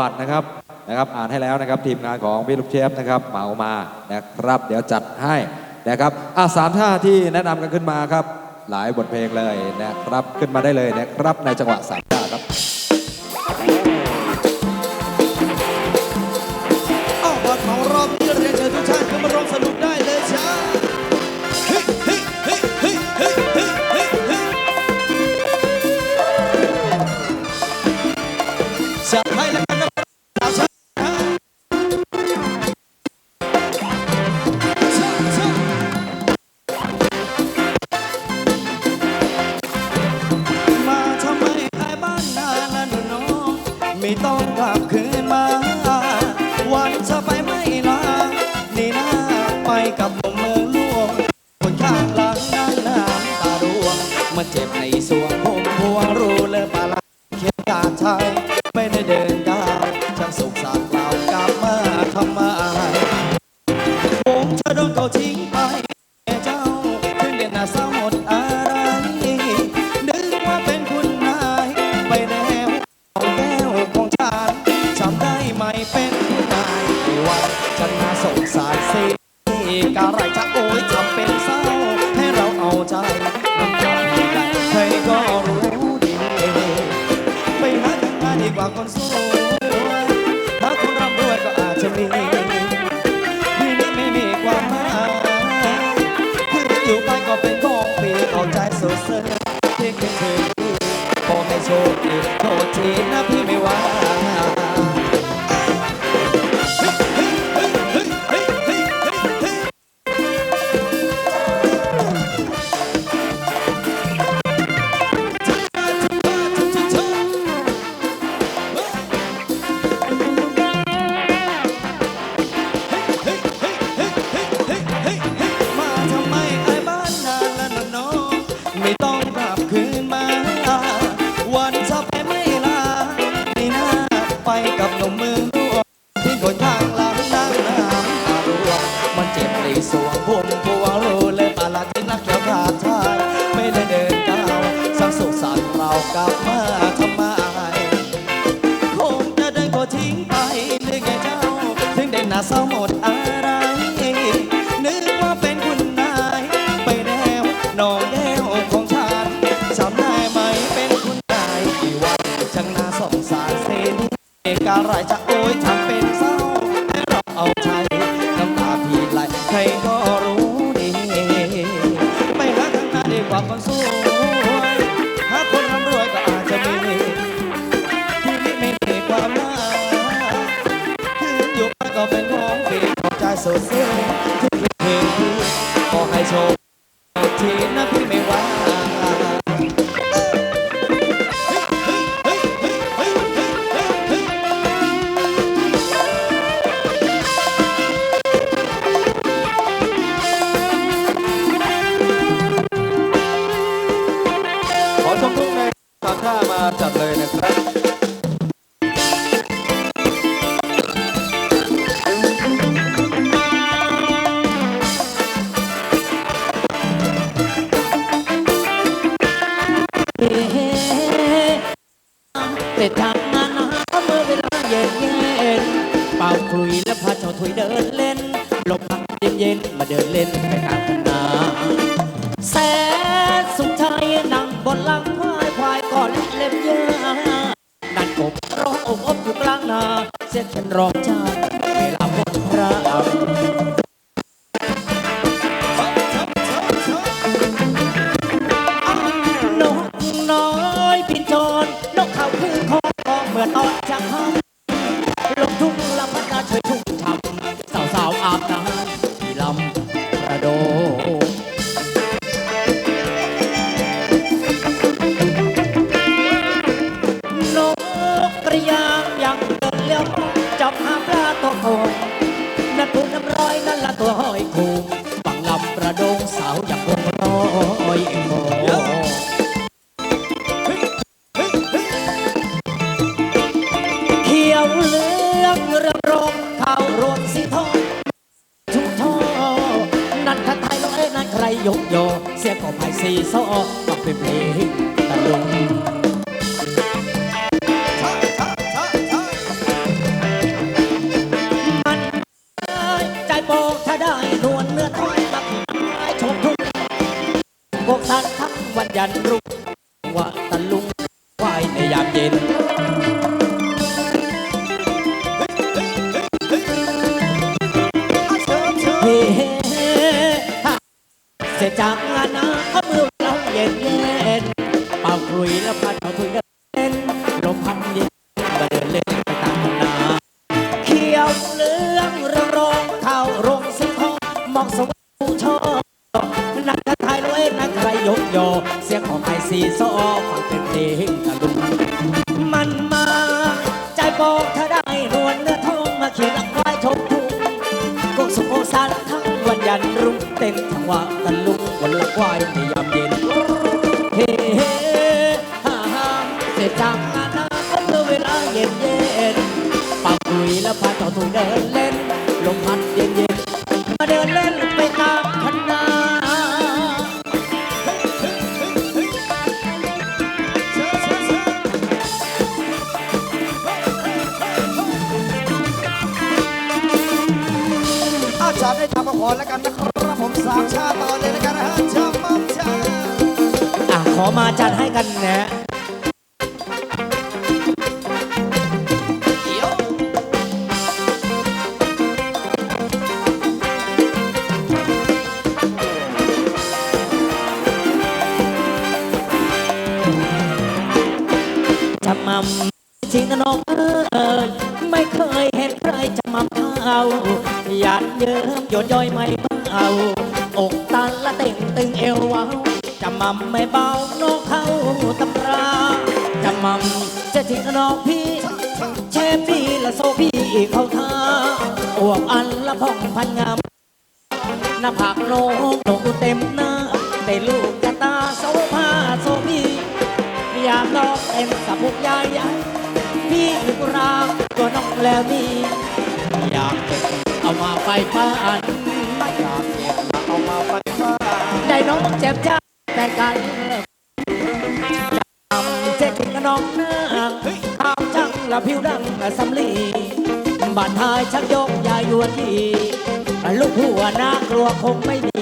บัตรนะครับนะครับอ่านให้แล้วนะครับทีมงานของพี่ลูกเชฟนะครับเหมามานะครับ เดี๋ยวจัดให้นะครับอะสามท่าที่แนะนำกันขึ้นมาครับ หลายบทเพลงเลยนะครับขึ้นมาได้เลยนะครับในจังหวะสามท่าครับ ไม่ต้องกลับคืนมา วันจะไปไม่ลานี่นาไปกับผมเมืองลวง คนข้างหลังนั่งน้ำตาร่วงมันเจ็บในสวงผมพวงรู้เลยปาละเขียนการไทยไม่ได้เดินก้าวช่างสุขสันต์เรากลับมาทำไมผมจะโดนเขาทิ้งไป เรากลับมาทำไม คงจะเดินก็ทิ้งไปนึกไงเจ้า ถึงได้หน้าเศร้าหมดอะไร นึกว่าเป็นคุณนาย ไปแล้วน้องแก้วของฉันจำได้ไหมเป็นคุณนายกี่วันช่างน่าสงสารเส้นการไรจะโอยทำเป็นเศร้าให้เราเอาใจ na primeira. ย็นเย็นมาเดินเล่นไปตามคณะแสนสุขใจนั่งบนหลังควายควายก่อนเล็บเยอะนั่นกบร้องอบอบอยู่กลางนาเสียฉันรองชาเวลาบนพระอำนกน้อยบินจรนกเขาคือคองมองเหมือนตอนจะห้ำล ลาตัวโอนนั่นปูน้ำร้อยนั่นละตัวห้อยคูบังลำประดงสาวอย่ากคงร้อยโมเขียวเหลืองเรืองรองข้าวรวมสีทองทุกท่อนั่นถ้าไทยแล้วเอ้ยนั่นใครยกโยเสียงของไผ่สีซ้อต้องเป็นเพลงตะลุง พวกสันทั้งวันยันรุ่งว่าตะลุงควายในยามเย็นเฮ้เสร็จจากงานนะก็มือเราเย็นเย็นเป่าคุยแล้วพัดเอาคุยเดินเล่นลมพัดเย็นมาเดินเล่นไปตามนาเขียวเหลืองรืองรองเข้าโรงสีทองมองสว นักใครยกยอ เสียงของไอซีซอฟังเป็นเพลงตะลุงมันมา ใจบอกถ้าได้นวลเนื้อทองมาเขียนหลังควายชมทุ่งกุกสุโกสันทั้งวันยันรุ่งเต้นทั้งว่าตะลุงวันละควายในยามเย็นเฮ้เฮ้ฮ่าฮ่าเสร็จจากงานนะก็เมื่อเวลาเย็นเย็นปากคุยแล้วพาเจ้าถุยเดินเล่นาจารย์ได้ทำมาขอแล้วกันนะครับผมสามชาติต่อเลยแล้วกันนะฮะชามัมชาอะขอมาจัดให้กันนะจะมั่มจริงนะน้องเอ๋ยไม่เคยเห็นใครจะมั่มเท่า หยาดเยิ้มหยดย้อยไม่เบาอกตันละเต่งตึงเอวเว้าจะมั่มไม่เบาน้องเข้าตำราจะมั่มจะจริงน้องพี่เชฟพี่ละโซพี่เข้าท่าอวบอันละพ่องพันงามหน้าผากโนกโนกเต็มหน้าแต่ลูกกระตาโซภาโซพี่ยามนองเต็มสะพุกยายยัยพี่นึกรากตัวน้องแล้วนี่อยากเก็บ เอามาไปฟ้านอยากเก็บมาเอามาไปฟ้าได้น้องเจ็บจ้าแต่กันจำเจ็บกับน้องเนื้อข้าวจังละผิวดังสำลีบาดทายชักยกยายวนทีลูกหัวน่ากลัวคงไม่มี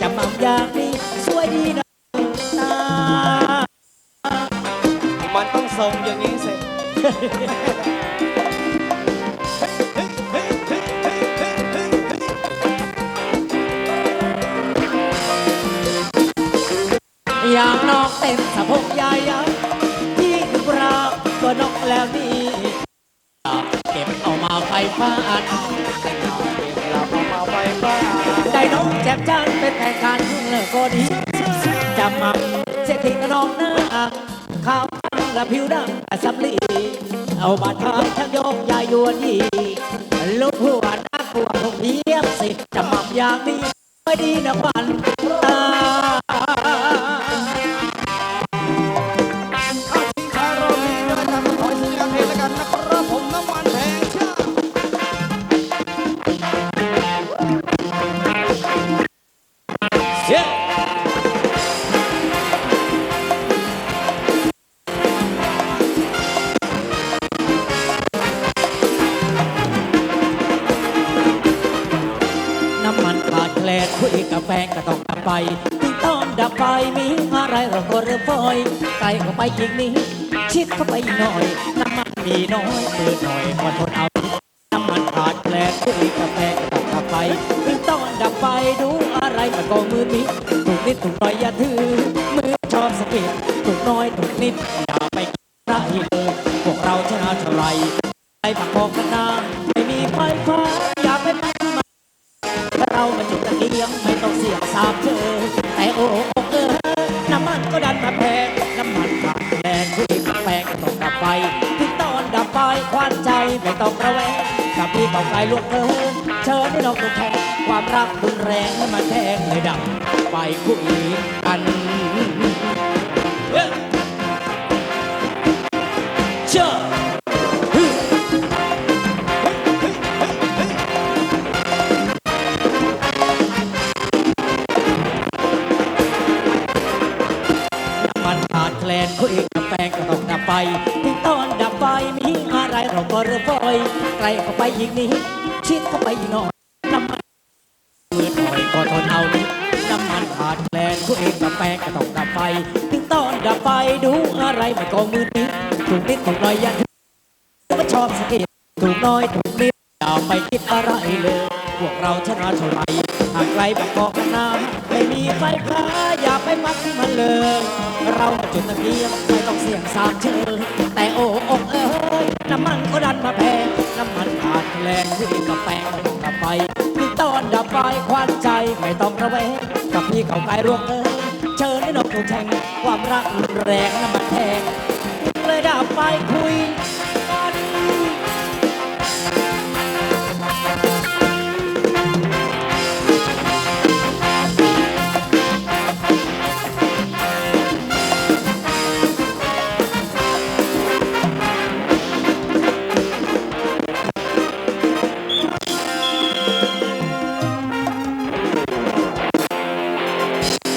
จะมั่มอยากนี้สวยดีนะตามันต้องส่งอย่างนี้สิ อยากนอกเต็มสะโพกยายยักที่ดูกราตัวนกแล้วนี่เก็บเอามาไฟฟ้าอันเราเอามาไปฟ้าได้น้องแจ็บจันเป็นแต่การยุ่งเลิกก็ดีจะมั่มเสียทีกับน้องหน้าข้าวและผิวดำและสำลีเอาบาดทางทั้งยกยายวนีลูกหัวน่ากลัวคงเยียบสิจะมั่มอย่างนี้ไม่ดีนะปัน ถึงตอนดับไฟมีอะไรเราก็เริ่มฟอยใกลเข้าไปอีกนิดชิดเข้าไปอีกหน่อย น้ำมันมีน้อยมือหน่อยอนทนเอา น้ำมันขาดแคลนคุยกาแฟนก็ต้องกลับไปถึงตอนดับไฟดูอะไรมันก็มือมิดถูกนิดถูกหน่อยอย่าถือมือชอบสะกิดถูกน้อยถูกนิดอย่า น้ำมันก็ดันมาแพง น้ำมันขาดแคลนผู้หญิงแพงก็ต้องดับไฟถึงตอนดับไฟควันใจไม่ต้องระแวงกับพี่เก่าไกลลวกเธอเชิญให้น้องตัวแข็งความรักรุนแรงให้มันแทงเลยดับไฟคุยกัน ถึงตอนดับไฟมีอะไรเราก็เริ่มฟอยไกลเข้าไปอีกนิดชิดเข้าไปอีกหน่อยน้ำมันมือหน่อยก็ทนเอานิดน้ำมันขาดแคลนคุยเองกับแฟนก็ต้องดับไฟ ถึงตอนดับไฟดูอะไรมันก็มือนิดถูกนิดถูกหน่อยยันก็ชอบสกิดถูกน้อยถูกนิดอย่าไปคิดอะไรเลย พวกเราชนะเท่าไหรห่างไกลแบบกอกน้ำไม่มีไฟฟ้าอย่า ไปมักมันเลย เรามาจุดตะเกียงไม่ต้องเสี่ยงสามเชิญแต่โอ้อกเอ้ยน้ำมันก็ดันมาแพงน้ำมันขาดแคลนที่กับแปงกับไฟถึงตอนดับไฟควันใจไม่ต้องระแวงกับพี่เขาไกลรวงเอ้ยเชิญให้นกตัวแทงความรักแรงน้ำมันแพงเลยดับไฟคุย